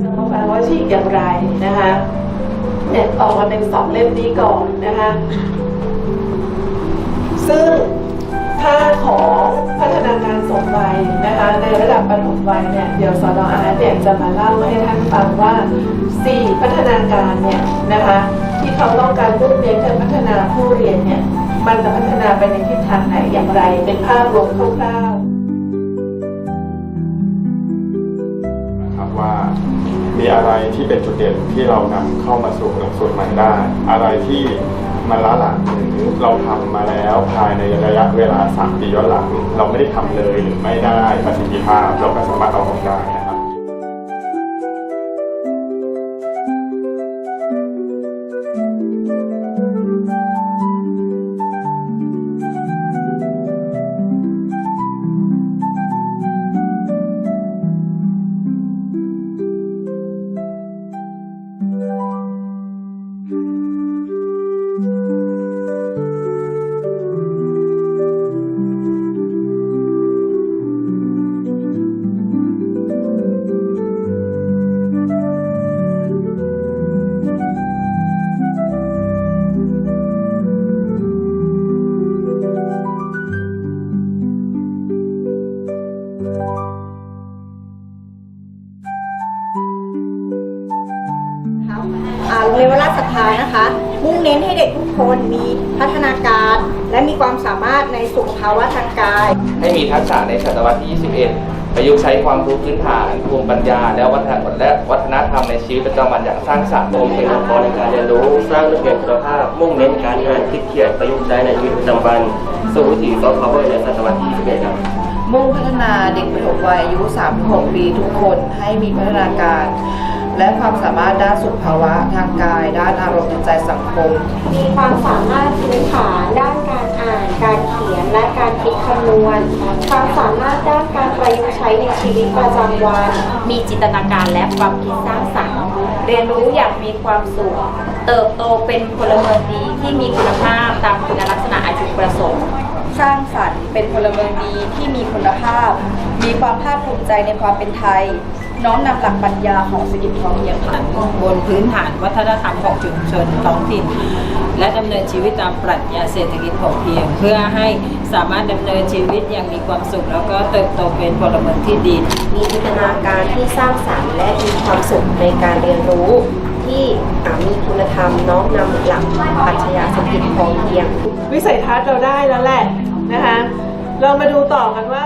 จะมาฟังว่าที่อย่างไรนะคะเนี่ยออกมาเป็นสองเล่มนี้ก่อนนะคะซึ่งถ้าของพัฒนาการสมวัยนะคะในระดับปฐมวัยเนี่ยเดี๋ยวสอนอาร์เนี่ยจะมาเล่าให้ท่านฟังว่า 4 พัฒนาการเนี่ยนะคะที่เขาต้องการมุ่งเน้นการพัฒนาผู้เรียนเนี่ยมันจะพัฒนาไปในทิศทางไหนอย่างไร เป็นภาพรวมคร่าวๆ มีอะไรที่เป็นจุดเด่นที่เรานำเข้ามาสู่หลักสูตรใหม่ได้ อะไรที่มันล้าหลังหรือเราทำมาแล้วภายในระยะเวลา 3 ปีย้อนหลัง เราไม่ได้ทำเลยหรือไม่ได้ประสิทธิภาพ เราก็สามารถเอาออกได้ โรงเรียนวราชศรัทธานะคะ มุ่งเน้นให้เด็กทุกคนมีพัฒนาการ และมีความสามารถในสุขภาวะทางกาย ให้มีทักษะในศตวรรษที่ 21 ประยุกต์ใช้ความรู้พื้นฐานภูมิปัญญา และวัฒนธรรมและวัฒนธรรมในชีวิตประจำวันอย่างสร้างสรรค์ผมเป็นองค์กรในการเรียนรู้สร้างนักเรียนคุณภาพ มุ่งเน้นการงานคิดเขียนประยุกต์ใช้ในชีวิตประจำวันสู่วิถีซอฟต์พาวเวอร์ในศตวรรษที่ 21ครับ มุ่งพัฒนาเด็กปฐมวัยอายุ 3-6 ปีทุกคนให้มีพัฒนาการ และความสามารถด้านสุขภาวะทางกาย ด้านอารมณ์จิตใจสังคม มีความสามารถพื้นฐานด้านการอ่าน การเขียนและการคิดคำนวณ ความสามารถด้านการประยุกต์ใช้ในชีวิตประจำวัน มีจินตนาการและความคิดสร้างสรรค์ เรียนรู้อย่างมีความสุขเติบโตเป็นพลเมืองดีที่มีคุณภาพตามคุณลักษณะอาจุประสงค์ สร้างสรรค์เป็นพลเมืองดีที่มีคุณภาพ มีความภาคภูมิใจในความเป็นไทย น้อมนำหลักปัญญาของเศรษฐกิจพอเพียงค่ะบนพื้นฐานวัฒนธรรมของชุมชนท้องถิ่น และดำเนินชีวิตตามปรัชญาเศรษฐกิจพอเพียง เพื่อให้สามารถดำเนินชีวิตอย่างมีความสุข แล้วก็เติบโตเป็นพลเมืองที่ดี มีจินตนาการที่สร้างสรรค์และมีความสุขในการเรียนรู้ ที่มีคุณธรรมน้อมนำหลักปรัชญาเศรษฐกิจพอเพียง วิสัยทัศน์เราได้แล้วแหละนะคะ เรามาดูต่อกันว่า